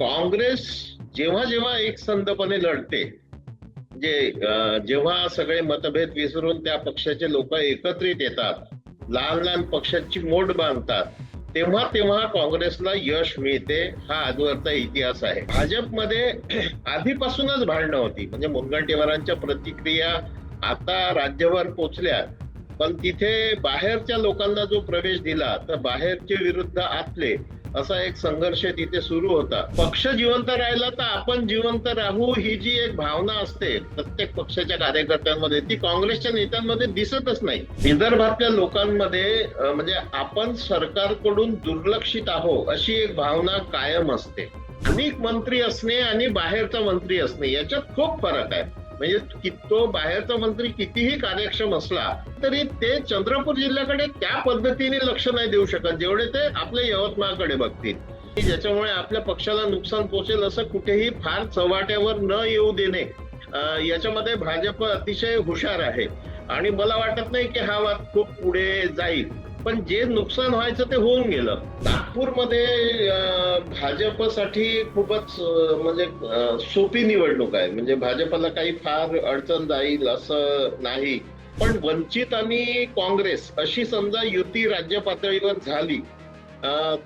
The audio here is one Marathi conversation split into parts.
काँग्रेस जेव्हा जेव्हा एकसंधपणे लढते जे जेव्हा सगळे मतभेद विसरून त्या पक्षाचे लोक एकत्रित येतात लहान लहान पक्षाची मोड बांधतात तेव्हा तेव्हा काँग्रेसला यश मिळते हा आजवरचा इतिहास आहे. भाजपमध्ये आधीपासूनच भांडणं होती. म्हणजे मुनगंटीवारांच्या प्रतिक्रिया आता राज्यभर पोचल्या पण तिथे बाहेरच्या लोकांना जो प्रवेश दिला तर बाहेरचे विरुद्ध आतले असा एक संघर्ष तिथे सुरू होता. पक्ष जिवंत राहिला तर आपण जिवंत राहू ही जी एक भावना असते प्रत्येक पक्षाच्या कार्यकर्त्यांमध्ये ती काँग्रेसच्या नेत्यांमध्ये दिसतच नाही. विदर्भातल्या लोकांमध्ये म्हणजे आपण सरकारकडून दुर्लक्षित आहो अशी एक भावना कायम असते. अनेक मंत्री असणे आणि बाहेरचा मंत्री असणे याच्यात खूप फरक आहे. म्हणजे तो बाहेरचा मंत्री कितीही कार्यक्षम असला तरी ते चंद्रपूर जिल्ह्याकडे त्या पद्धतीने लक्ष नाही देऊ शकत जेवढे ते आपल्या यवतमाळकडे बघतील. ज्याच्यामुळे आपल्या पक्षाला नुकसान पोहोचेल असं कुठेही फार चव्हाट्यावर न येऊ देणे याच्यामध्ये भाजप अतिशय हुशार आहे. आणि मला वाटत नाही की हा वाद खूप पुढे जाईल. पण जे नुकसान व्हायचं ते होऊन गेलं. नागपूरमध्ये भाजपसाठी खूपच म्हणजे सोपी निवडणूक आहे. म्हणजे भाजपला काही फार अडचण जाईल असं नाही. पण वंचित आणि काँग्रेस अशी समजा युती राज्य पातळीवर झाली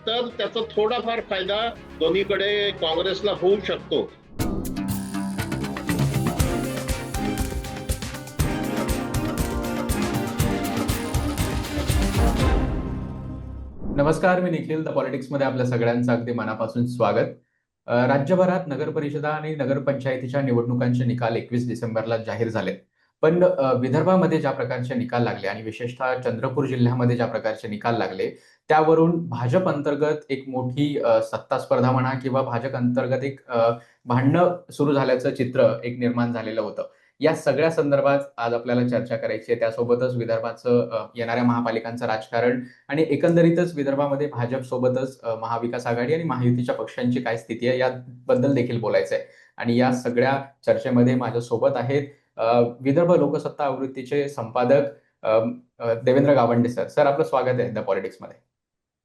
तर त्याचा थोडाफार फायदा दोन्हीकडे काँग्रेसला होऊ शकतो. नमस्कार मी निखिल द पॉलिटिक्समध्ये आपल्या सगळ्यांचं अगदी मनापासून स्वागत. राज्यभरात नगर परिषदा आणि नगरपंचायतीच्या निवडणुकांचे निकाल एकवीस डिसेंबरला जाहीर झाले पण विदर्भामध्ये ज्या प्रकारचे निकाल लागले आणि विशेषतः चंद्रपूर जिल्ह्यामध्ये ज्या प्रकारचे निकाल लागले त्यावरून भाजप अंतर्गत एक मोठी सत्ता स्पर्धा म्हणा किंवा भाजप अंतर्गत एक भांडणं सुरू झाल्याचं चित्र एक निर्माण झालेलं होतं. या सगळ्या संदर्भात आज आपल्याला चर्चा करायची आहे. त्यासोबतच विदर्भाचं येणाऱ्या महापालिकांचं राजकारण आणि एकंदरीतच विदर्भामध्ये भाजप सोबतच महाविकास आघाडी आणि महायुतीच्या पक्षांची काय स्थिती आहे याबद्दल देखील बोलायचं आहे आणि या सगळ्या चर्चेमध्ये माझ्या सोबत आहेत विदर्भ लोकसत्ता आवृत्तीचे संपादक देवेंद्र गावंडे सर. सर आपलं स्वागत आहे द पॉलिटिक्समध्ये.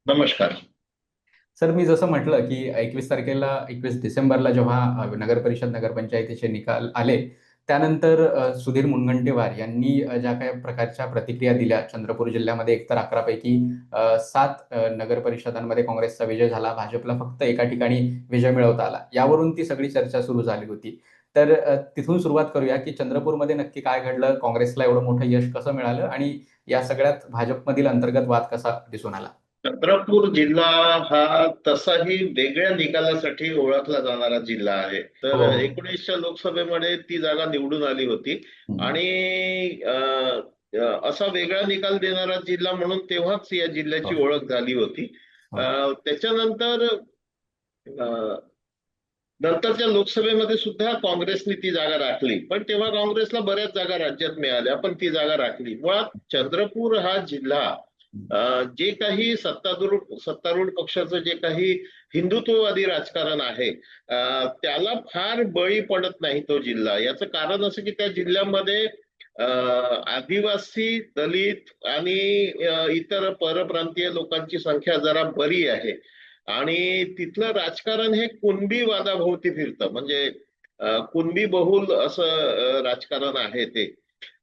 नमस्कार. सर मी जसं म्हटलं की एकवीस तारखेला एकवीस डिसेंबरला जेव्हा नगर परिषद नगरपंचायतीचे निकाल आले त्यानंतर सुधीर मुनगंटीवार यांनी ज्या काही प्रकारच्या प्रतिक्रिया दिल्या चंद्रपूर जिल्ह्यामध्ये एकतर अकरापैकी सात नगर परिषदांमध्ये काँग्रेसचा विजय झाला भाजपला फक्त एका ठिकाणी विजय मिळवता आला. यावरून ती सगळी चर्चा सुरू झाली होती. तर तिथून सुरुवात करूया की चंद्रपूरमध्ये नक्की काय घडलं काँग्रेसला एवढं मोठं यश कसं मिळालं आणि या सगळ्यात भाजपमधील अंतर्गत वाद कसा दिसून आला? चंद्रपूर जिल्हा हा तसाही वेगळ्या निकालासाठी ओळखला जाणारा जिल्हा आहे तर हो. एकोणीसच्या लोकसभेमध्ये ती जागा निवडून आली होती आणि असा वेगळा निकाल देणारा जिल्हा म्हणून तेव्हाच या जिल्ह्याची हो. ओळख झाली होती हो. त्याच्यानंतर नंतरच्या लोकसभेमध्ये सुद्धा काँग्रेसने ती जागा राखली पण तेव्हा काँग्रेसला बऱ्याच जागा राज्यात मिळाल्या पण ती जागा राखली मुळात चंद्रपूर हा जिल्हा जे काही सत्तारूढ सत्तारूढ पक्षाचं जे काही हिंदुत्ववादी राजकारण आहे त्याला फार बळी पडत नाही तो जिल्हा. याचं कारण असं की त्या जिल्ह्यामध्ये आदिवासी दलित आणि इतर परप्रांतीय लोकांची संख्या जरा बरी आहे. आणि तिथलं राजकारण हे कुणबी वादाभोवती फिरतं. म्हणजे कुणबी बहुल असं राजकारण आहे ते.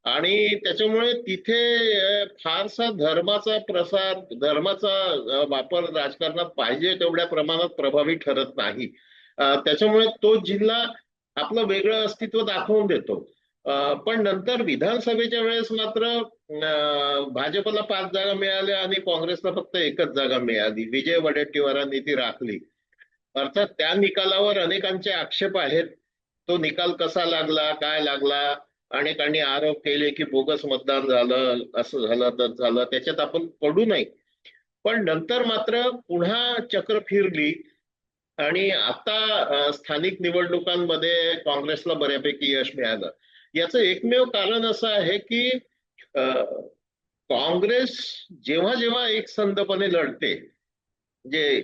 आणि त्याच्यामुळे तिथे फारसा धर्माचा प्रसार धर्माचा वापर राजकारणात पाहिजे तेवढ्या प्रमाणात प्रभावी ठरत नाही. त्याच्यामुळे तो जिल्हा आपलं वेगळं अस्तित्व दाखवून देतो. पण नंतर विधानसभेच्या वेळेस मात्र भाजपला पाच जागा मिळाल्या आणि काँग्रेसला फक्त एकच जागा मिळाली. विजय वडेट्टीवारांनी ती राखली. अर्थात त्या निकालावर अनेकांचे आक्षेप आहेत. तो निकाल कसा लागला काय लागला? अनेकांनी आरोप केले की बोगस मतदान झालं असं झालं तर झालं त्याच्यात आपण पडू नये पण नंतर मात्र पुन्हा चक्र फिरली आणि आता स्थानिक निवडणुकांमध्ये काँग्रेसला बऱ्यापैकी यश मिळालं. याचं एकमेव कारण असं आहे की काँग्रेस जेव्हा जेव्हा एकसंधपणे लढते जे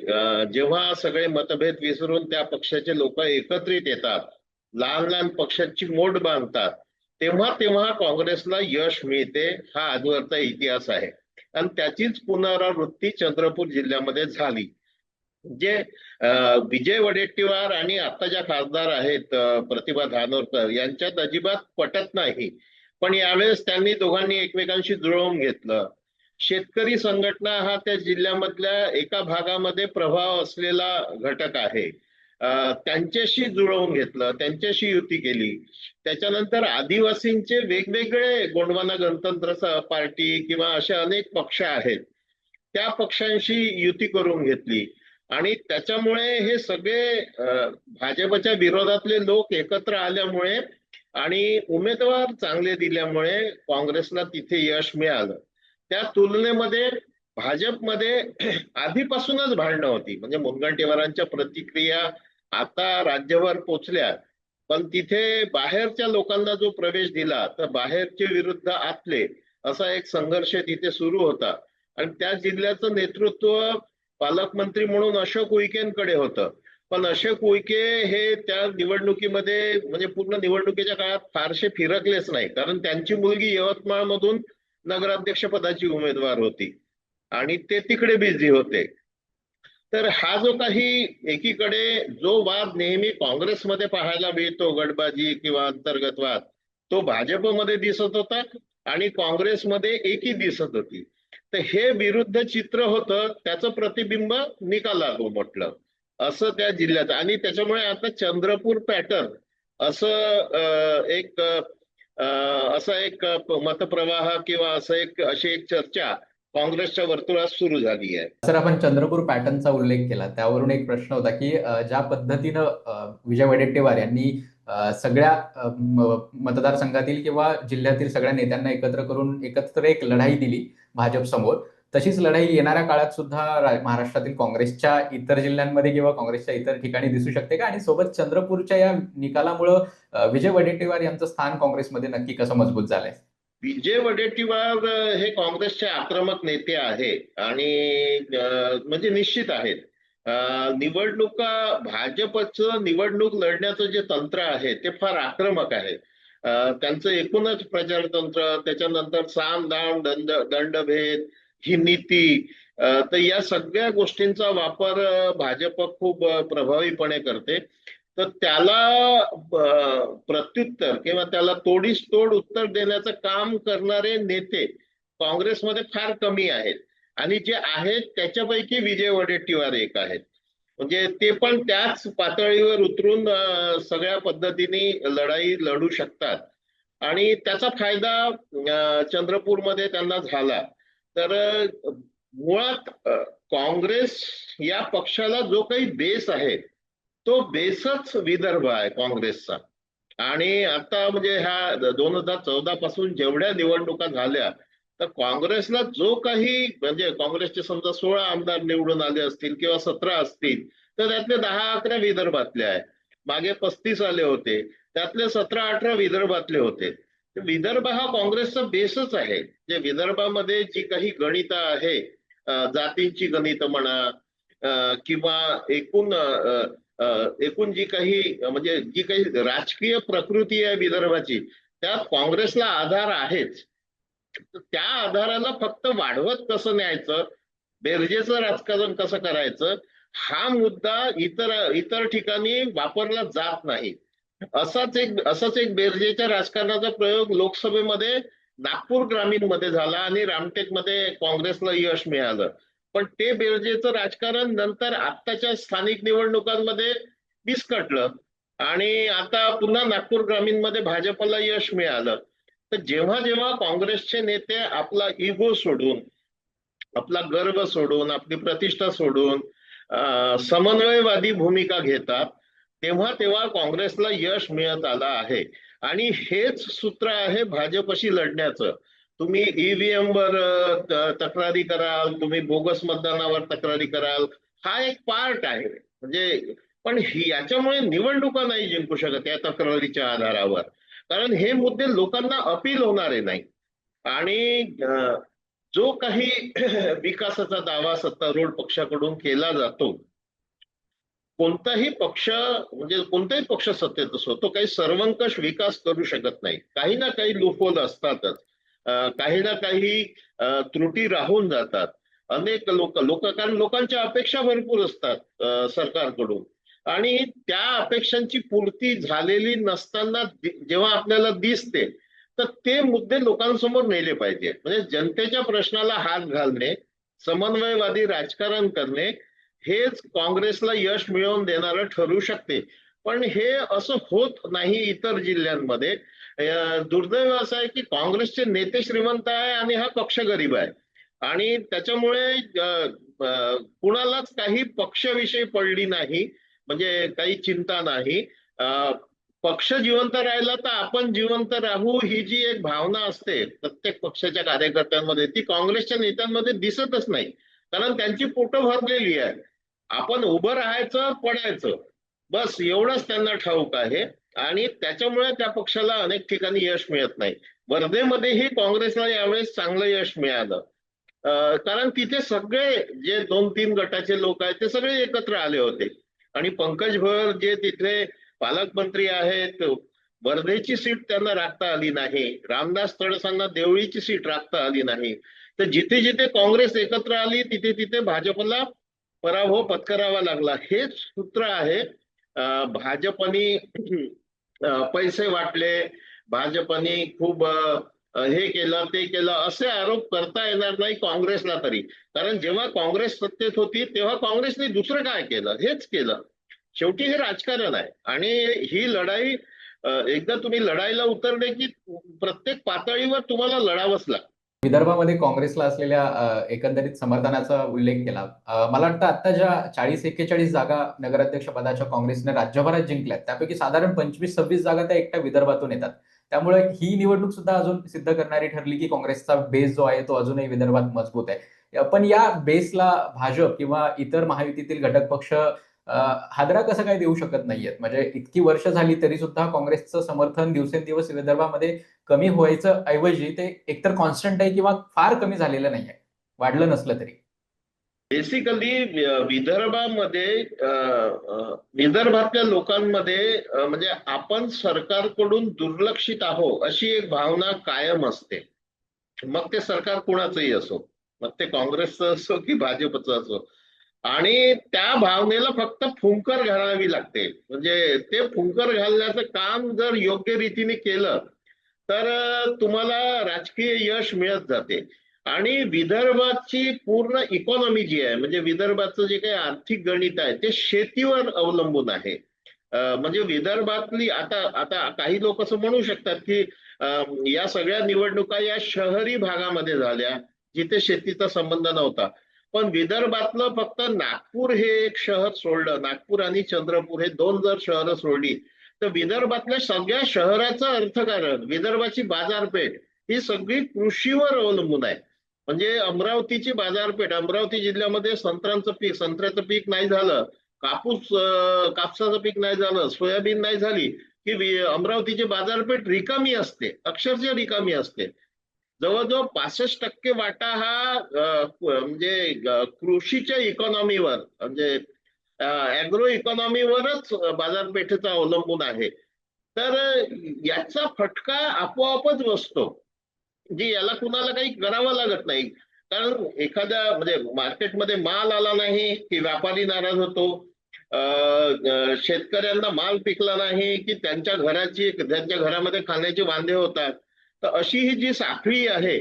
जेव्हा सगळे मतभेद विसरून त्या पक्षाचे लोक एकत्रित येतात लहान लहान पक्षांची मोड बांधतात तेव्हा तेव्हा काँग्रेसला यश मिळते हा आजवरचा इतिहास आहे. आणि त्याचीच पुनरावृत्ती चंद्रपूर जिल्ह्यामध्ये झाली. जे विजय वडेट्टीवार आणि आता ज्या खासदार आहेत प्रतिभा धानोरकर यांच्यात अजिबात पटत नाही. पण यावेळेस त्यांनी दोघांनी एकमेकांशी जुळवून घेतलं. शेतकरी संघटना हा त्या जिल्ह्यामधल्या एका भागामध्ये प्रभाव असलेला घटक आहे. त्यांच्याशी जुळवून घेतलं त्यांच्याशी युती केली. त्याच्यानंतर आदिवासींचे वेगवेगळे गोंडवाना गणतंत्र पार्टी किंवा असे अनेक पक्ष आहेत त्या पक्षांशी युती करून घेतली. आणि त्याच्यामुळे हे सगळे भाजपच्या विरोधातले लोक एकत्र आल्यामुळे आणि उमेदवार चांगले दिल्यामुळे काँग्रेसला तिथे यश मिळालं. त्या तुलनेमध्ये भाजपमध्ये आधीपासूनच भांडणं होती. म्हणजे मुनगंटीवारांच्या प्रतिक्रिया आता राज्यभर पोचल्या पण तिथे बाहेरच्या लोकांना जो प्रवेश दिला तर बाहेरचे विरुद्ध आतले असा एक संघर्ष तिथे सुरू होता. आणि त्या जिल्ह्याचं नेतृत्व पालकमंत्री म्हणून अशोक उईकेंकडे होतं. पण अशोक उईके हे त्या निवडणुकीमध्ये म्हणजे पूर्ण निवडणुकीच्या काळात फारसे फिरकलेच नाही. कारण त्यांची मुलगी यवतमाळमधून नगराध्यक्षपदाची उमेदवार होती. आणि ते तिकडे बिझी होते. तर हा जो काही एकीकडे जो वाद नेहमी काँग्रेसमध्ये पाहायला मिळतो गटबाजी किंवा अंतर्गत वाद तो भाजपमध्ये दिसत होता आणि काँग्रेसमध्ये एकी दिसत होती. तर हे विरुद्ध चित्र होतं त्याचं प्रतिबिंब निकालागो म्हटलं. असं त्या जिल्ह्यात आणि त्याच्यामुळे आता चंद्रपूर पॅटर्न असं एक असा एक मतप्रवाह किंवा असं एक अशी एक चर्चा काँग्रेसच्या वर्तुळात सुरू झाली आहे. सर आपण चंद्रपूर पॅटर्नचा उल्लेख केला. त्यावरून एक प्रश्न होता की ज्या पद्धतीनं विजय वडेट्टीवार यांनी सगळ्या मतदारसंघातील किंवा जिल्ह्यातील सगळ्या नेत्यांना एकत्र करून एकत्र एक लढाई दिली भाजप समोर तशीच लढाई येणाऱ्या काळात सुद्धा महाराष्ट्रातील काँग्रेसच्या इतर जिल्ह्यांमध्ये किंवा काँग्रेसच्या इतर ठिकाणी दिसू शकते का? आणि सोबत चंद्रपूरच्या या निकालामुळं विजय वडेट्टीवार यांचं स्थान काँग्रेसमध्ये नक्की कसं मजबूत झालंय? विजय वडेट्टीवार हे काँग्रेसचे आक्रमक नेते आहे आणि म्हणजे निश्चित आहेत. निवडणुका भाजपचं निवडणूक लढण्याचं जे तंत्र आहे ते फार आक्रमक आहे. त्यांचं एकूणच प्रचार तंत्र त्याच्यानंतर साम दाम दंड दंडभेद ही नीती तर या सगळ्या गोष्टींचा वापर भाजप खूप प्रभावीपणे करते. तर त्याला प्रत्युत्तर किंवा त्याला तोडीस तोड उत्तर देण्याचं काम करणारे नेते काँग्रेसमध्ये फार कमी आहेत. आणि जे आहेत त्याच्यापैकी विजय वडेट्टीवार एक आहेत. म्हणजे ते पण त्याच पातळीवर उतरून सगळ्या पद्धतीने लढाई लढू शकतात. आणि त्याचा फायदा चंद्रपूरमध्ये त्यांना झाला. तर मुळात काँग्रेस या पक्षाला जो काही बेस आहे तो बेसच विदर्भ आहे काँग्रेसचा. आणि आता म्हणजे ह्या दोन हजार चौदा पासून जेवढ्या निवडणुका झाल्या तर काँग्रेसला जो काही म्हणजे काँग्रेसचे समजा सोळा आमदार निवडून आले असतील किंवा सतरा असतील तर त्यातले दहा अकरा विदर्भातले आहे मागे पस्तीस आले होते त्यातले सतरा अठरा विदर्भातले होते. विदर्भ हा काँग्रेसचा बेसच आहे. जे विदर्भामध्ये जी काही गणित आहे जातींची गणित म्हणा किंवा एकूण एकूण जी काही म्हणजे जी काही राजकीय प्रकृती आहे विदर्भाची त्यात काँग्रेसला आधार आहेच त्या आधाराला फक्त वाढवत कसं न्यायचं? बेरजेचं राजकारण कसं करायचं? हा मुद्दा इतर इतर ठिकाणी वापरला जात नाही. असाच एक असाच एक बेरजेच्या राजकारणाचा प्रयोग लोकसभेमध्ये नागपूर ग्रामीणमध्ये झाला आणि रामटेकमध्ये काँग्रेसला यश मिळालं. पण ते बेरजेचं राजकारण नंतर आत्ताच्या स्थानिक निवडणुकांमध्ये विस्कटलं आणि आता पुन्हा नागपूर ग्रामीणमध्ये भाजपला यश मिळालं. तर जेव्हा जेव्हा काँग्रेसचे नेते आपला इगो सोडून आपला गर्व सोडून आपली प्रतिष्ठा सोडून समन्वयवादी भूमिका घेतात तेव्हा तेव्हा काँग्रेसला यश मिळत आलं आहे. आणि हेच सूत्र आहे भाजपशी लढण्याचं. तुम्ही ईव्हीएम वर तक्रारी कराल तुम्ही बोगस मतदानावर तक्रारी कराल हा एक पार्ट आहे. म्हणजे पण याच्यामुळे निवडणुका नाही जिंकू शकत या तक्रारीच्या आधारावर. कारण हे मुद्दे लोकांना अपील होणारे नाही. आणि जो काही विकासाचा दावा सत्तारूढ पक्षाकडून केला जातो कोणताही पक्ष म्हणजे कोणताही पक्ष सत्तेत असो तो काही सर्वंकष विकास करू शकत नाही. काही ना काही लूपहोल असतातच. काही ना काही त्रुटी राहून जातात. अनेक लोक लोक कारण लोकांच्या अपेक्षा भरपूर असतात सरकारकडून. आणि त्या अपेक्षांची पूर्ती झालेली नसताना जेव्हा आपल्याला दिसते तर ते मुद्दे लोकांसमोर नेले पाहिजे. म्हणजे जनतेच्या प्रश्नाला हात घालणे समन्वयवादी राजकारण करणे हेच काँग्रेसला यश मिळवून देणारं ठरू शकते. पण हे असं होत नाही इतर जिल्ह्यांमध्ये. दुर्दैव असं आहे की काँग्रेसचे नेते श्रीमंत आहे आणि हा पक्ष गरीब आहे. आणि त्याच्यामुळे कुणालाच काही पक्षविषयी पडली नाही म्हणजे काही चिंता नाही. पक्ष जिवंत राहिला तर आपण जिवंत राहू ही जी एक भावना असते प्रत्येक पक्षाच्या कार्यकर्त्यांमध्ये ती काँग्रेसच्या नेत्यांमध्ये दिसतच नाही. कारण त्यांची पोटं भरलेली आहे आपण उभं राहायचं पडायचं. बस एवढंच त्यांना ठाऊक आहे. आणि त्याच्यामुळे त्या पक्षाला अनेक ठिकाणी यश मिळत नाही. वर्धेमध्येही काँग्रेसला यावेळेस चांगलं यश मिळालं. कारण तिथे सगळे जे दोन तीन गटाचे लोक आहेत ते सगळे एकत्र आले होते. आणि पंकज भर जे तिथले पालकमंत्री आहेत वर्धेची सीट त्यांना राखता आली नाही. रामदास तडसांना देवळीची सीट राखता आली नाही. तर जिथे जिथे काँग्रेस एकत्र आली तिथे तिथे भाजपला पराभव पत्करावा लागला. हेच सूत्र आहे. अं, भाजपनी पैसे वाटले. भाजपनी खूप हे केलं ते केलं असे आरोप करता येणार नाही काँग्रेसला तरी. कारण जेव्हा काँग्रेस सत्तेत होती तेव्हा काँग्रेसने दुसरं काय केलं? हेच केलं. शेवटी हे राजकारण आहे. आणि ही लढाई एकदा तुम्ही लढाईला उतरले की प्रत्येक पातळीवर तुम्हाला लढावंच लागतं. विदर्भामध्ये काँग्रेसला असलेल्या एकंदरीत समर्थनाचा उल्लेख केला. मला वाटतं आता ज्या चाळीस एक्केचाळीस जागा नगराध्यक्ष पदाच्या काँग्रेसने राज्यभरात जिंकल्यात त्यापैकी साधारण पंचवीस सव्वीस जागा त्या एकट्या विदर्भातून येतात. त्यामुळे ही निवडणूक सुद्धा अजून सिद्ध करणारी ठरली की काँग्रेसचा बेस जो आहे तो अजूनही विदर्भात मजबूत आहे. पण या बेसला भाजप किंवा इतर महायुतीतील घटक पक्ष हादरा कसं काय देऊ शकत नाहीयेत? म्हणजे इतकी वर्ष झाली तरी सुद्धा काँग्रेसचं समर्थन दिवसेंदिवस विदर्भामध्ये कमी व्हायचं ऐवजी ते एकतर कॉन्स्टंट आहे किंवा फार कमी झालेलं नाहीये. वाढलं नसलं तरी. बेसिकली विदर्भामध्ये विदर्भातल्या लोकांमध्ये म्हणजे आपण सरकारकडून दुर्लक्षित आहो अशी एक भावना कायम असते. मग ते सरकार कुणाचंही असो मग ते काँग्रेसचं असो की भाजपचं असो. आणि त्या भावनेला फक्त फुंकर घालावी लागते. म्हणजे ते फुंकर घालण्याचं काम जर योग्य रीतीने केलं तर तुम्हाला राजकीय यश मिळत जाते. आणि विदर्भाची पूर्ण इकॉनॉमी जी आहे म्हणजे विदर्भाचं जे काही आर्थिक गणित आहे ते शेतीवर अवलंबून आहे. म्हणजे विदर्भातली आता आता काही लोक असं म्हणू शकतात की या सगळ्या निवडणुका या शहरी भागामध्ये झाल्या जिथे शेतीचा संबंध नव्हता. पण विदर्भातलं फक्त नागपूर हे एक शहर सोडलं. नागपूर आणि चंद्रपूर हे दोन जर शहरं सोडली तर विदर्भातल्या सगळ्या शहराचं अर्थकारण विदर्भाची बाजारपेठ ही सगळी कृषीवर अवलंबून आहे. म्हणजे अमरावतीची बाजारपेठ अमरावती जिल्ह्यामध्ये संत्रांचं पीक संत्र्याचं पीक नाही झालं कापूस कापसाचं पीक नाही झालं सोयाबीन नाही झाली की अमरावतीची बाजारपेठ रिकामी असते अक्षरशः रिकामी असते. जवळजवळ पासष्ट टक्के वाटा हा म्हणजे कृषीच्या इकॉनॉमीवर म्हणजे अॅग्रो इकॉनॉमीवरच बाजारपेठेचा अवलंबून आहे. तर याचा फटका आपोआपच बसतो. जे याला कुणाला काही करावं लागत नाही. कारण एखाद्या म्हणजे मार्केटमध्ये माल आला नाही की व्यापारी नाराज होतो. शेतकऱ्यांना माल पिकला नाही की त्यांच्या घराची त्यांच्या घरामध्ये खाण्याचे वांदे होतात. तर अशी ही जी साखळी आहे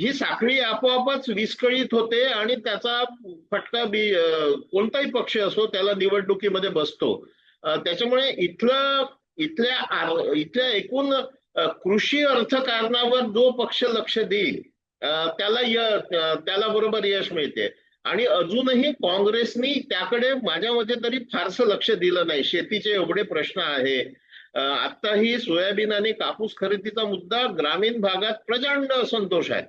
ही साखळी आपोआपच विस्कळीत होते आणि त्याचा फटका बी कोणताही पक्ष असो त्याला निवडणुकीमध्ये बसतो. त्याच्यामुळे इथलं इथल्या इथल्या एकूण कृषी अर्थकारणावर जो पक्ष लक्ष देईल त्याला य त्याला बरोबर यश मिळते. आणि अजूनही काँग्रेसनी त्याकडे माझ्या मते तरी फारसं लक्ष दिलं नाही. शेतीचे एवढे प्रश्न आहे आता ही सोयाबीन आणि कापूस खरेदीचा मुद्दा ग्रामीण भागात प्रचंड असंतोष आहे.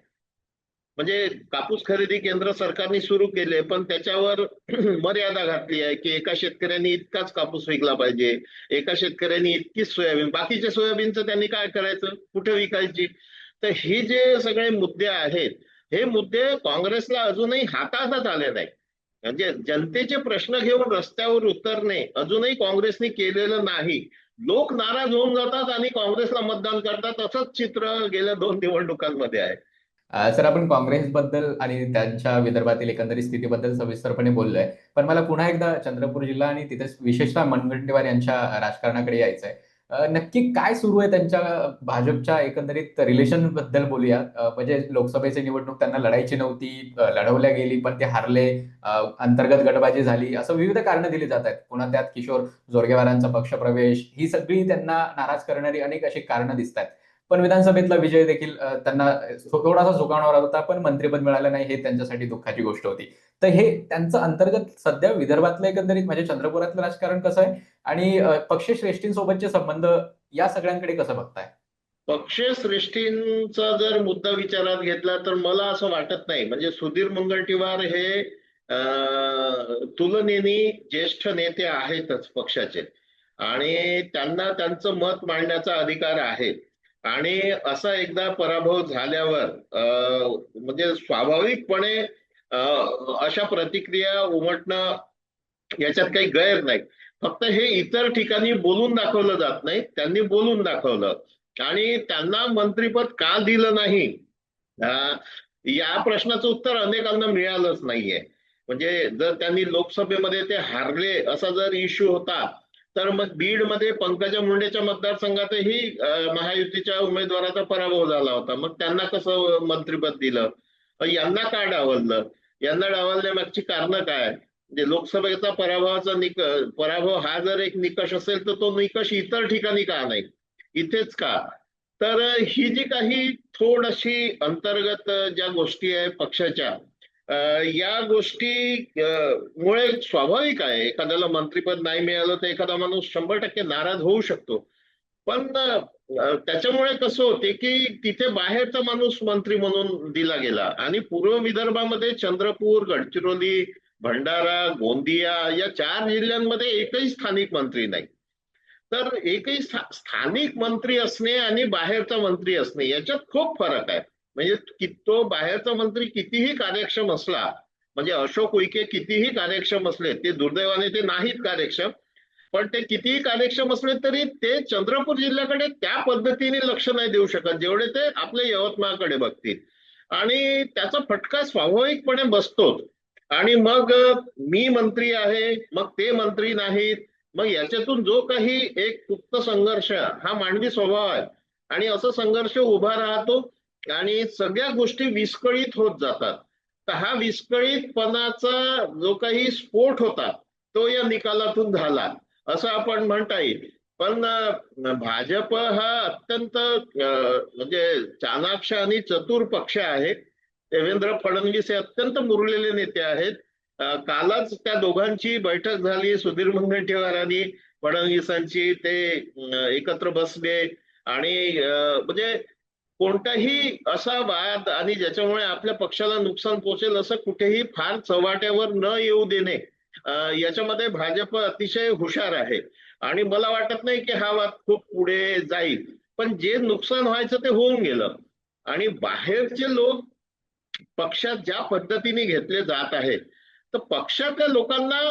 म्हणजे कापूस खरेदी केंद्र सरकारने सुरू केले पण त्याच्यावर मर्यादा घातली आहे की एका शेतकऱ्यांनी इतकाच कापूस विकला पाहिजे एका शेतकऱ्यांनी इतकीच सोयाबीन बाकीच्या सोयाबीनचं त्यांनी काय करायचं? कुठे विकायची? तर हे जे सगळे मुद्दे आहेत हे मुद्दे काँग्रेसला अजूनही हाताळताच आले नाही म्हणजे जनतेचे प्रश्न घेऊन रस्त्यावर उतरणे अजूनही काँग्रेसने केलेलं नाही. लोक नाराज होऊन जातात आणि काँग्रेसला मतदान करतात. असंच चित्र गेल्या दोन निवडणुकांमध्ये आहे. सर आपण काँग्रेसबद्दल आणि त्यांच्या विदर्भातील एकंदरीत स्थितीबद्दल सविस्तरपणे बोललोय. पण मला पुन्हा एकदा चंद्रपूर जिल्हा आणि तिथे विशेषतः मनगंटीवार यांच्या राजकारणाकडे यायचंय. नक्की काय सुरू आहे त्यांच्या भाजपच्या एकंदरीत रिलेशनबद्दल बोलूया. म्हणजे लोकसभेची निवडणूक त्यांना लढायची नव्हती लढवल्या गेली पण ते हारले अंतर्गत गटबाजी झाली असं विविध कारणं दिली जात आहेत. पुन्हा त्यात किशोर जोरगेवारांचा पक्षप्रवेश ही सगळी त्यांना नाराज करणारी अनेक अशी कारणं दिसत आहेत. पण विधानसभेतला विजय देखील त्यांना थोडासा झुकावणारा होता पण मंत्रीपद मिळालं नाही हे त्यांच्यासाठी दुःखाची गोष्ट होती. तर हे त्यांचं अंतर्गत सध्या विदर्भातलं एकंदरीत म्हणजे चंद्रपुरातलं राजकारण कसं आहे? आणि पक्षश्रेष्ठींसोबतचे संबंध या सगळ्यांकडे कसं बघताय? पक्षश्रेष्ठींचा जर मुद्दा विचारात घेतला तर मला असं वाटत नाही. म्हणजे सुधीर मुनगंटीवार हे तुलनेने ज्येष्ठ नेते आहेतच पक्षाचे. आणि त्यांना त्यांचं मत मांडण्याचा अधिकार आहे. आणि असा एकदा पराभव झाल्यावर म्हणजे स्वाभाविकपणे अशा प्रतिक्रिया उमटणं याच्यात काही गैर नाही. फक्त हे इतर ठिकाणी बोलून दाखवलं जात नाही त्यांनी बोलून दाखवलं. आणि त्यांना मंत्रीपद का दिलं नाही? या प्रश्नाचं उत्तर अनेकांना मिळालंच नाहीये. म्हणजे जर त्यांनी लोकसभेमध्ये ते हारले असा जर इश्यू होता तर मग बीडमध्ये पंकजा मुंडेच्या मतदारसंघातही महायुतीच्या उमेदवाराचा पराभव झाला होता. मग त्यांना कसं मंत्रीपद दिलं? यांना का डावललं? यांना डावलण्यामागची कारणं काय? म्हणजे लोकसभेचा पराभवाचा निक पराभव हा जर एक निकष असेल तर तो निकष इतर ठिकाणी का नाही? इथेच का? तर ही जी काही थोडीशी अंतर्गत ज्या गोष्टी आहे पक्षाच्या या गोष्टी मुळे स्वाभाविक आहे. एखाद्याला मंत्रीपद नाही मिळालं तर एखादा माणूस शंभर टक्के नाराज होऊ शकतो. पण त्याच्यामुळे कसं होते की तिथे बाहेरचा माणूस मंत्री म्हणून दिला गेला आणि पूर्व विदर्भामध्ये चंद्रपूर गडचिरोली भंडारा गोंदिया या चार जिल्ह्यांमध्ये एकही स्थानिक मंत्री नाही. तर एकही स्थानिक मंत्री असणे आणि बाहेरचा मंत्री असणे याच्यात खूप फरक आहे. म्हणजे कि- तो बाहेरचा मंत्री कितीही कार्यक्षम असला म्हणजे अशोक उईके कितीही कार्यक्षम असले ते दुर्दैवाने ते नाहीत कार्यक्षम पण ते कितीही कार्यक्षम असले तरी ते चंद्रपूर जिल्ह्याकडे त्या पद्धतीने लक्ष नाही देऊ शकत जेवढे ते आपल्या यवतमाळकडे बघतील. आणि त्याचा फटका स्वाभाविकपणे बसतोच. आणि मग मी मंत्री आहे मग ते मंत्री नाहीत मग याच्यातून जो काही एक गुप्त संघर्ष हा मानवी स्वभाव आहे. आणि असं संघर्ष उभा राहतो आणि सगळ्या गोष्टी विस्कळीत होत जातात. तर हा विस्कळीतपणाचा जो काही स्फोट होता तो या निकालातून झाला. असं आपण म्हणता येईल पण भाजप हा अत्यंत म्हणजे चाणाक्ष आणि चतुर पक्ष आहे देवेंद्र फडणवीस हे अत्यंत मुरलेले नेते आहेत. कालच त्या दोघांची बैठक झाली सुधीर मुनगंटीवार आणि फडणवीसांची. ते एकत्र बसले आणि म्हणजे कोणताही असा वाद आणि ज्याच्यामुळे आपल्या पक्षाला नुकसान पोहोचेल असं कुठेही फार चव्हाट्यावर न येऊ देणे याच्यामध्ये भाजप अतिशय हुशार आहे. आणि मला वाटत नाही की हा वाद खूप पुढे जाईल. पण जे नुकसान व्हायचं ते होऊन गेलं. आणि बाहेरचे लोक पक्षात ज्या पद्धतीने घेतले जात आहेत तर पक्षातल्या लोकांना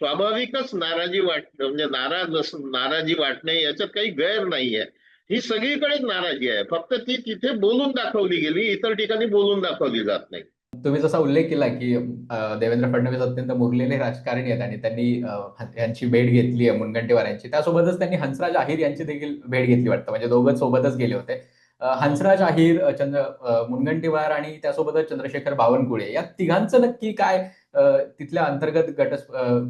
स्वाभाविकच नाराजी वाट म्हणजे नाराज नाराजी वाटणे याच्यात काही गैर नाहीये. ही सगळीकडेच नाराजी आहे. फक्त ती तिथे बोलून दाखवली गेली इतर ठिकाणी बोलून दाखवली जात नाही. तुम्ही जसा उल्लेख केला की देवेंद्र फडणवीस अत्यंत मुरलेले राजकारणी आहेत आणि त्यांनी यांची भेट घेतली आहे मुनगंटीवार यांची. त्यासोबतच त्यांनी हंसराज अहिर यांची देखील भेट घेतली वाटतं. म्हणजे दोघं सोबतच गेले होते. हंसराज अहिर चंद्र मुनगंटीवार आणि त्यासोबतच चंद्रशेखर बावनकुळे. या तिघांचं नक्की काय तिथल्या अंतर्गत गट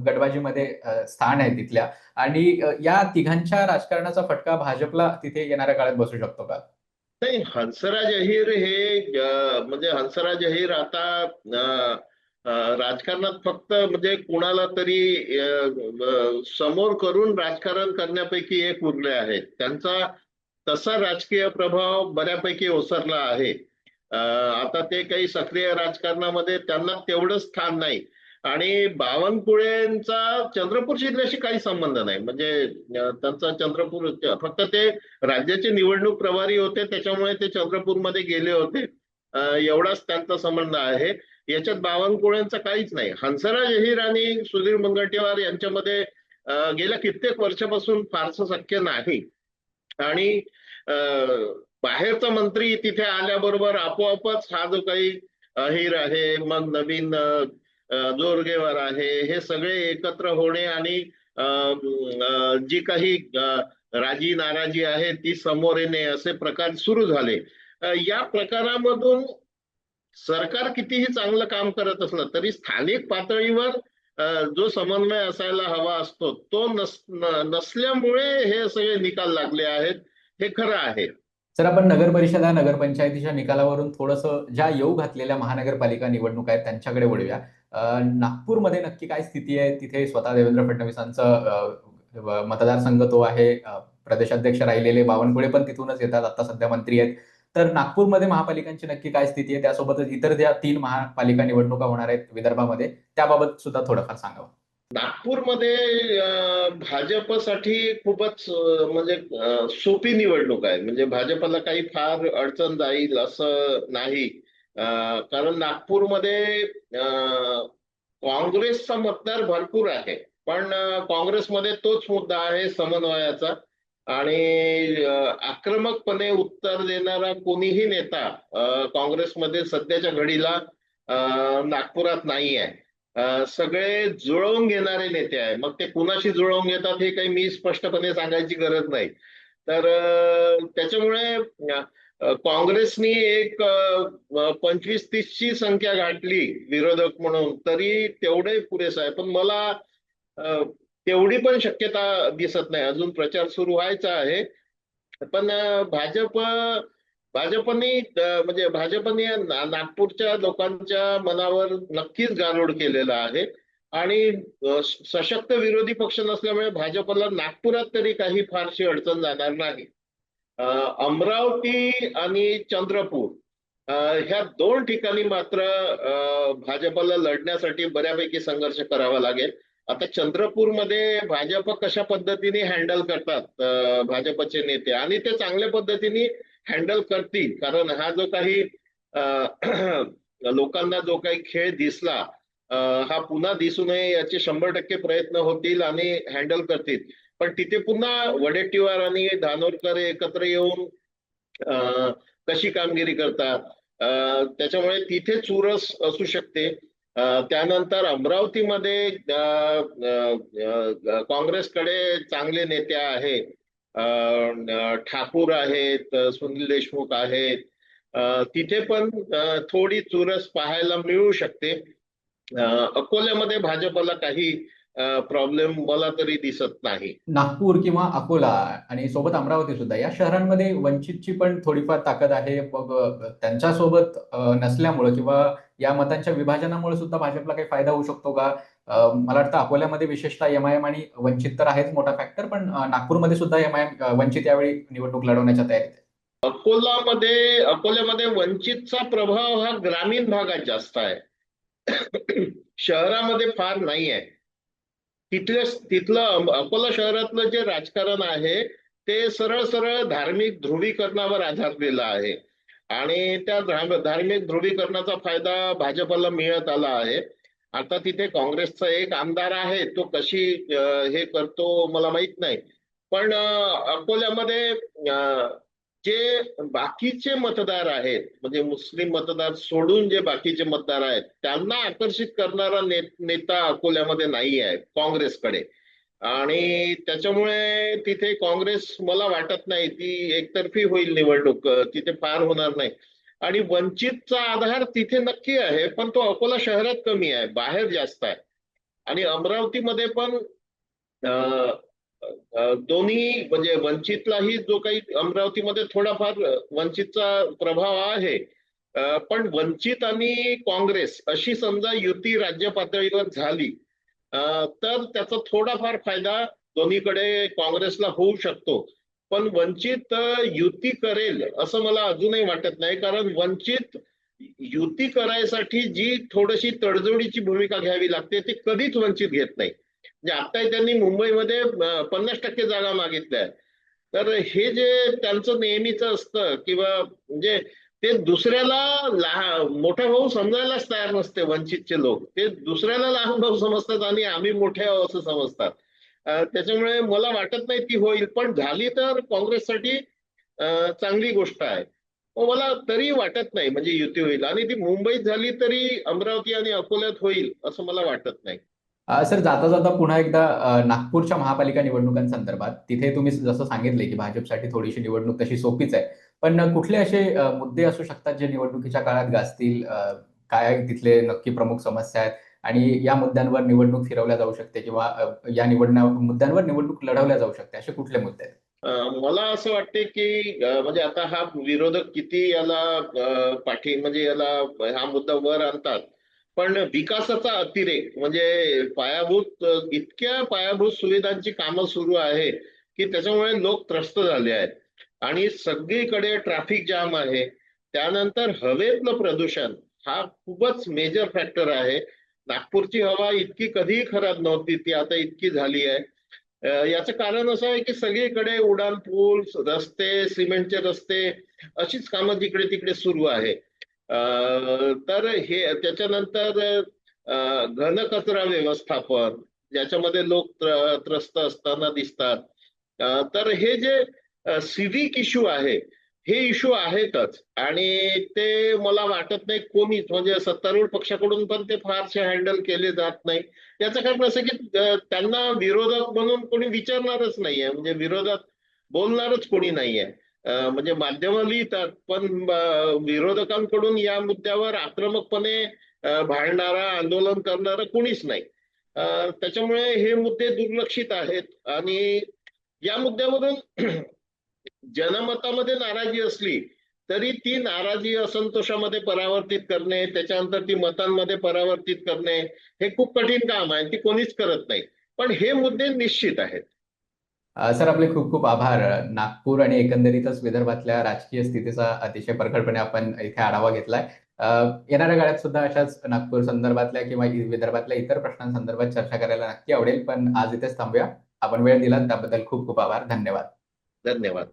गटबाजीमध्ये स्थान आहे तिथल्या? आणि या तिघांच्या राजकारणाचा फटका भाजपला तिथे येणाऱ्या काळात बसू शकतो का? नाही हंसराज अहिर हे म्हणजे हंसराज अहिर आता राजकारणात फक्त म्हणजे कुणाला तरी समोर करून राजकारण करण्यापैकी एक उरले आहेत. त्यांचा तसा राजकीय प्रभाव बऱ्यापैकी ओसरला आहे. आता ते काही सक्रिय राजकारणामध्ये त्यांना तेवढं स्थान नाही. आणि बावनकुळेंचा चंद्रपूर जिल्ह्याशी काही संबंध नाही. म्हणजे त्यांचा चंद्रपूर फक्त ते राज्याचे निवडणूक प्रभारी होते त्याच्यामुळे ते चंद्रपूरमध्ये गेले होते. एवढाच त्यांचा संबंध आहे. याच्यात बावनकुळेंचा काहीच नाही. हंसराज अहिर आणि सुधीर मुनगंटीवार यांच्यामध्ये गेल्या कित्येक वर्षापासून फारसं शक्य नाही. आणि बाहेरचा मंत्री तिथे आल्याबरोबर आपोआपच हा जो काही अहिर आहे मग नवीन जोरगेवर जोरगेवार आहे हे सगळे एकत्र होणे आणि जी काही राजी नाराजी आहे ती समोर येणे असे प्रकार सुरू झाले. या प्रकारामधून सरकार कितीही चांगलं काम करत असलं तरी स्थानिक पातळीवर जो समन्वय असायला हवा असतो तो नस नसल्यामुळे हे सगळे निकाल लागले आहेत. हे खरं आहे. सर आपण नगर परिषदा नगरपंचायतीच्या निकालावरून थोडस ज्या येऊ घातलेल्या महानगरपालिका निवडणुका आहेत त्यांच्याकडे वळूया. नागपूरमध्ये नक्की काय स्थिती आहे? तिथे स्वतः देवेंद्र फडणवीसांचं मतदारसंघ तो आहे. प्रदेशाध्यक्ष राहिलेले बावनकुळे पण तिथूनच येतात. आता सध्या मंत्री आहेत. तर नागपूरमध्ये महापालिकांची नक्की काय स्थिती आहे? त्यासोबतच इतर ज्या तीन महापालिका निवडणुका होणार आहेत विदर्भामध्ये त्याबाबत सुद्धा थोडंफार सांगावं. नागपूरमध्ये भाजपसाठी खूपच म्हणजे सोपी निवडणूक आहे. म्हणजे भाजपला काही फार अडचण जाईल असं नाही. कारण नागपूरमध्ये काँग्रेसचा मतदार भरपूर आहे. पण काँग्रेसमध्ये तोच मुद्दा आहे समन्वयाचा. आणि आक्रमकपणे उत्तर देणारा कोणीही नेता काँग्रेसमध्ये सध्याच्या घडीला नागपुरात नाही आहे सगळे जुळवून घेणारे नेते आहे मग ते कुणाशी जुळवून घेतात हे काही मी स्पष्टपणे सांगायची गरज नाही. तर त्याच्यामुळे काँग्रेसनी एक पंचवीस तीसची संख्या गाठली विरोधक म्हणून तरी तेवढे पुरेसं आहे. पण मला तेवढी पण शक्यता दिसत नाही. अजून प्रचार सुरू व्हायचा आहे. पण भाजप भाजपनी म्हणजे भाजपने नागपूरच्या लोकांच्या मनावर नक्कीच गारोड केलेला आहे. आणि सशक्त विरोधी पक्ष नसल्यामुळे भाजपला नागपुरात तरी काही फारशी अडचण जाणार नाही. अमरावती आणि चंद्रपूर ह्या दोन ठिकाणी मात्र भाजपला लढण्यासाठी बऱ्यापैकी संघर्ष करावा लागेल. आता चंद्रपूरमध्ये भाजप कशा पद्धतीने हँडल करतात भाजपचे नेते? आणि ते चांगल्या पद्धतीने हँडल करतील. कारण हा जो काही लोकांना जो काही खेळ दिसला हा पुन्हा दिसू नये याचे शंभर टक्के प्रयत्न होतील आणि हँडल करतील. पण तिथे पुन्हा वडेट्टीवार आणि धानोरकर एकत्र येऊन कशी कामगिरी करतात? त्याच्यामुळे तिथे चुरस असू शकते. त्यानंतर अमरावतीमध्ये काँग्रेसकडे चांगले नेते आहेत ठाकूर आहेत सुनील देशमुख आहेत. तिथे पण थोडी चुरस पाहायला मिळू शकते. अकोल्यामध्ये भाजपला काही प्रॉब्लेम मला तरी दिसत नाही. नागपूर किंवा अकोला आणि सोबत अमरावती सुद्धा या शहरांमध्ये वंचितची पण थोडीफार ताकद आहे. मग त्यांच्यासोबत नसल्यामुळे किंवा या मतांच्या विभाजनामुळे सुद्धा भाजपला काही फायदा होऊ शकतो का? मला वाटतं अकोल्यामध्ये विशेषतः एमआयएम आणि वंचित तर आहेच मोठा फॅक्टर पण नागपूरमध्ये सुद्धा एमआयएम वंचित यावेळी निवडणूक लढवण्याच्या तयारीत आहे. अकोलामध्ये अकोल्यामध्ये वंचितचा प्रभाव हा ग्रामीण भागात जास्त आहे. शहरामध्ये फार नाही आहे. तिथले तिथलं अकोला शहरातलं जे राजकारण आहे ते सरळ सरळ धार्मिक ध्रुवीकरणावर आधारलेलं आहे. आणि त्या धार्मिक ध्रुवीकरणाचा फायदा भाजपला मिळत आला आहे. आता तिथे काँग्रेसचा एक आमदार आहे तो कशी हे करतो मला माहीत नाही. पण अकोल्यामध्ये जे बाकीचे मतदार आहेत म्हणजे मुस्लिम मतदार सोडून जे बाकीचे मतदार आहेत त्यांना आकर्षित करणारा ने, नेता अकोल्यामध्ये नाही आहे काँग्रेसकडे. आणि त्याच्यामुळे तिथे काँग्रेस मला वाटत नाही ती एकतर्फी होईल निवडणूक तिथे पार होणार नाही. आणि वंचितचा आधार तिथे नक्की आहे पण तो अकोला शहरात कमी आहे बाहेर जास्त आहे. आणि अमरावतीमध्ये पण दोन्ही म्हणजे वंचितलाही जो काही अमरावतीमध्ये थोडाफार वंचितचा प्रभाव आहे पण वंचित आणि काँग्रेस अशी समजा युती राज्य पातळीवर झाली तर त्याचा थोडाफार फायदा दोन्हीकडे काँग्रेसला होऊ शकतो. पण वंचित युती करेल असं मला अजूनही वाटत नाही. कारण वंचित युती करायसाठी जी थोडीशी तडजोडीची भूमिका घ्यावी लागते ती कधीच वंचित घेत नाही. म्हणजे आता त्यांनी मुंबईमध्ये पन्नास टक्के जागा मागितल्या तर हे जे त्यांचं नेहमीच असतं किंवा म्हणजे ते दुसऱ्याला लहान मोठा भाऊ समजायलाच तयार नसते वंचितचे लोक. ते दुसऱ्याला लहान भाऊ समजतात आणि आम्ही मोठे आहोत असं समजतात. त्याच्यामुळे मला वाटत नाही ती होईल पण झाली तर काँग्रेससाठी चांगली गोष्ट आहे. मला तरी वाटत नाही म्हणजे युती होईल. आणि ती मुंबईत झाली तरी अमरावती आणि अकोल्यात होईल असं मला वाटत नाही. सर जाता जाता पुन्हा एकदा नागपूरच्या महापालिका निवडणुकांसंदर्भात तिथे तुम्ही जसं सांगितले की भाजपसाठी थोडीशी निवडणूक तशी सोपीच आहे. पण कुठले असे मुद्दे असू शकतात जे निवडणुकीच्या काळात गाजतील? काय तिथले नक्की प्रमुख समस्या आहेत? आणि या मुद्द्यांवर निवडणूक फिरवल्या जाऊ शकते किंवा या निवडण्या मुद्द्यांवर निवडणूक लढवल्या जाऊ शकते असे कुठले मुद्दे आहेत? मला असं वाटते की म्हणजे आता हा विरोधक किती याला पाठी म्हणजे याला हा मुद्दा वर आणतात. पण विकासाचा अतिरेक म्हणजे पायाभूत इतक्या पायाभूत सुविधांची कामं सुरू आहे की त्याच्यामुळे लोक त्रस्त झाले आहेत. आणि सगळीकडे ट्रॅफिक जाम आहे. त्यानंतर हवेतलं प्रदूषण हा खूपच मेजर फॅक्टर आहे. नागपूरची हवा इतकी कधीही खराब नव्हती ती आता इतकी झाली आहे. याचं कारण असं आहे की सगळीकडे उडान पूल रस्ते सिमेंटचे रस्ते अशीच कामं जिकडे तिकडे सुरू आहे. तर हे त्याच्यानंतर घनकचरा व्यवस्थापन ज्याच्यामध्ये लोक त्र- त्रस्त असताना दिसतात. तर हे जे सिव्हिक इश्यू आहे हे इश्यू आहेतच. आणि ते मला वाटत नाही कोणीच म्हणजे सत्तारूढ पक्षाकडून पण ते फारसे हँडल केले जात नाही. याचं कारण असं की त्यांना विरोधक म्हणून कोणी विचारणारच नाहीये. म्हणजे विरोधात बोलणारच कोणी नाहीये. म्हणजे माध्यमं लिहितात पण विरोधकांकडून या मुद्द्यावर आक्रमकपणे भांडणारा आंदोलन करणारा कोणीच नाही. त्याच्यामुळे हे मुद्दे दुर्लक्षित आहेत. आणि या मुद्द्यावरून जनमतामध्ये नाराजी असली तरी ती नाराजी असंतोषामध्ये परावर्तित करणे त्याच्यानंतर ती मतांमध्ये परावर्तित करणे हे खूप कठीण काम आहे ती कोणीच करत नाही. पण हे मुद्दे निश्चित आहेत. सर आपले खूप खूप आभार. नागपूर आणि एकंदरीतच विदर्भातल्या राजकीय स्थितीचा अतिशय परखडपणे आपण इथे आढावा घेतलाय. येणाऱ्या काळात सुद्धा अशाच नागपूर संदर्भातल्या किंवा विदर्भातल्या इतर प्रश्नांसंदर्भात चर्चा करायला नक्की आवडेल पण आज इथेच थांबूया. आपण वेळ दिला त्याबद्दल खूप खूप आभार. धन्यवाद. धन्यवाद.